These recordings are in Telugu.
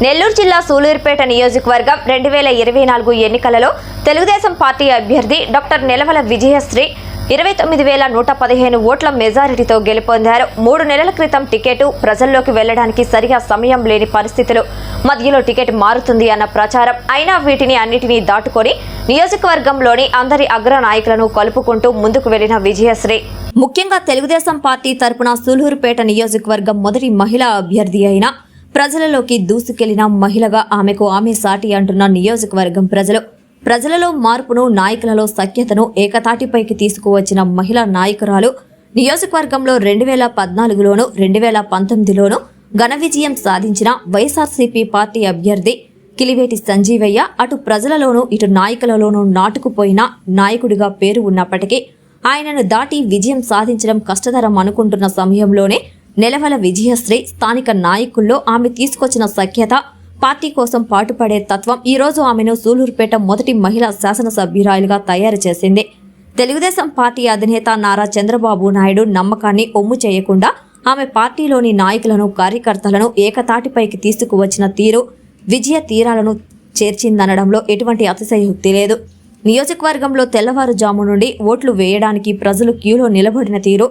నెల్లూరు జిల్లా సూలూరుపేట నియోజకవర్గం రెండు వేల ఇరవై నాలుగు ఎన్నికలలో తెలుగుదేశం పార్టీ అభ్యర్థి డాక్టర్ నెలవల విజయశ్రీ ఇరవై తొమ్మిది వేల నూట పదిహేను ఓట్ల మెజారిటీతో గెలుపొందారు. మూడు నెలల క్రితం టికెట్ ప్రజల్లోకి వెళ్ళడానికి సరిగా సమయం లేని పరిస్థితులు మధ్యలో టికెట్ మారుతుంది అన్న ప్రచారం. అయినా వీటిని అన్నిటినీ దాటుకొని నియోజకవర్గంలోని అందరి అగ్ర నాయకులను కలుపుకుంటూ ముందుకు వెళ్ళిన విజయశ్రీ. ముఖ్యంగా తెలుగుదేశం పార్టీ తరపున సూలూరుపేట నియోజకవర్గం మొదటి మహిళా అభ్యర్థి అయిన ప్రజలలోకి దూసుకెళ్ళిన మహిళగా ఆమెకు ఆమె సాటి అంటున్న నియోజకవర్గం ప్రజలు. ప్రజలలో మార్పును నాయకులలో సఖ్యతను ఏకతాటిపైకి తీసుకువచ్చిన మహిళా నాయకురాలు నియోజకవర్గంలో రెండు వేల పద్నాలుగులోను రెండు వేల పంతొమ్మిదిలోను ఘన విజయం సాధించిన వైఎస్ఆర్సీపీ పార్టీ అభ్యర్థి కిలివేటి సంజీవయ్య అటు ప్రజలలోనూ ఇటు నాయకులలోనూ నాటుకుపోయిన నాయకుడిగా పేరు ఉన్నప్పటికీ ఆయనను దాటి విజయం సాధించడం కష్టతరం అనుకుంటున్న సమయంలోనే నెలవల విజయశ్రీ స్థానిక నాయకుల్లో ఆమె తీసుకొచ్చిన సఖ్యత పార్టీ కోసం పాటుపడే తత్వం ఈరోజు ఆమెను సూలూరుపేట మొదటి మహిళా శాసనసభ్యురాలుగా తయారు చేసింది. తెలుగుదేశం పార్టీ అధినేత నారా చంద్రబాబు నాయుడు నమ్మకాన్ని ఒమ్ము చేయకుండా ఆమె పార్టీలోని నాయకులను కార్యకర్తలను ఏకతాటిపైకి తీసుకువచ్చిన తీరు విజయ తీరాలను చేర్చిందనడంలో ఎటువంటి అతిశయోక్తి లేదు. నియోజకవర్గంలో తెల్లవారుజాము నుండి ఓట్లు వేయడానికి ప్రజలు క్యూలో నిలబడిన తీరు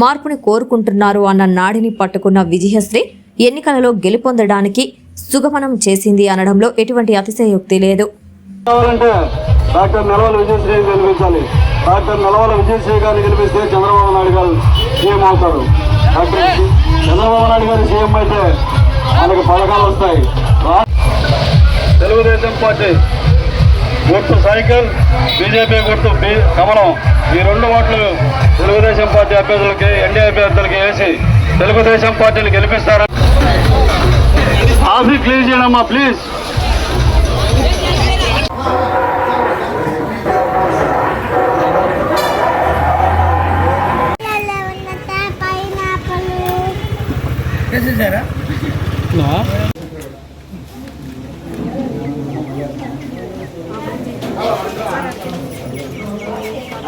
మార్పుని కోరుకుంటున్నారు అన్న నాడిని పట్టుకున్న విజయశ్రీ ఎన్నికలలో గెలుపొందడానికి సుగమనం చేసింది అనడంలో ఎటువంటి అతిశయోక్తి లేదు. డాక్టర్ నిలవల విజయశ్రీ గెలిపించాలి. డాక్టర్ నిలవల విజయశ్రీ గారిని గెలిపిస్తే చంద్రబాబు నాయుడు గారు సీఎం అవుతారు. డాక్టర్ చంద్రబాబు నాయుడు గారు సీఎం అయితే పథకాలు వస్తాయి. తెలుగుదేశం పార్టీ గుర్తు సైకిల్ బీజేపీ గుర్తు బి కమలం. ఈ రెండు ఓట్లు తెలుగుదేశం పార్టీ అభ్యర్థులకి ఎన్డీఏ అభ్యర్థులకి వేసి తెలుగుదేశం పార్టీని గెలిపిస్తారని ట్రాఫిక్ క్లీన్ చేయడమ్మా ప్లీజ్. పిల్లలు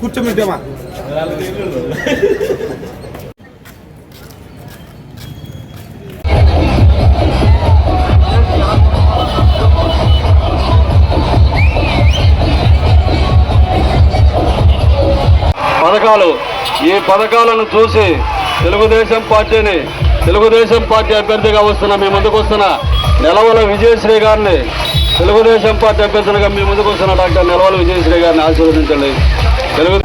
కూర్చోమిద్దామా పథకాలు ఈ పథకాలను చూసి తెలుగుదేశం పార్టీని తెలుగుదేశం పార్టీ అభ్యర్థిగా వస్తున్న మీ ముందుకు వస్తున్న. నెలవల విజయశ్రీ గారిని తెలుగుదేశం పార్టీ అభ్యర్థులుగా మీ ముందుకు వస్తున్న. డాక్టర్ నెలవల విజయశ్రీ గారిని ఆశీర్వదించండి. Telugu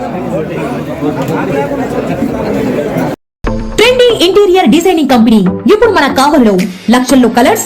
trending interior designing company. ఇప్పుడు మన కావలిలో లక్షల్లో కలర్స్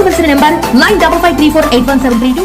సంప్రదించవలసిన number nine double five three four eight one seven three two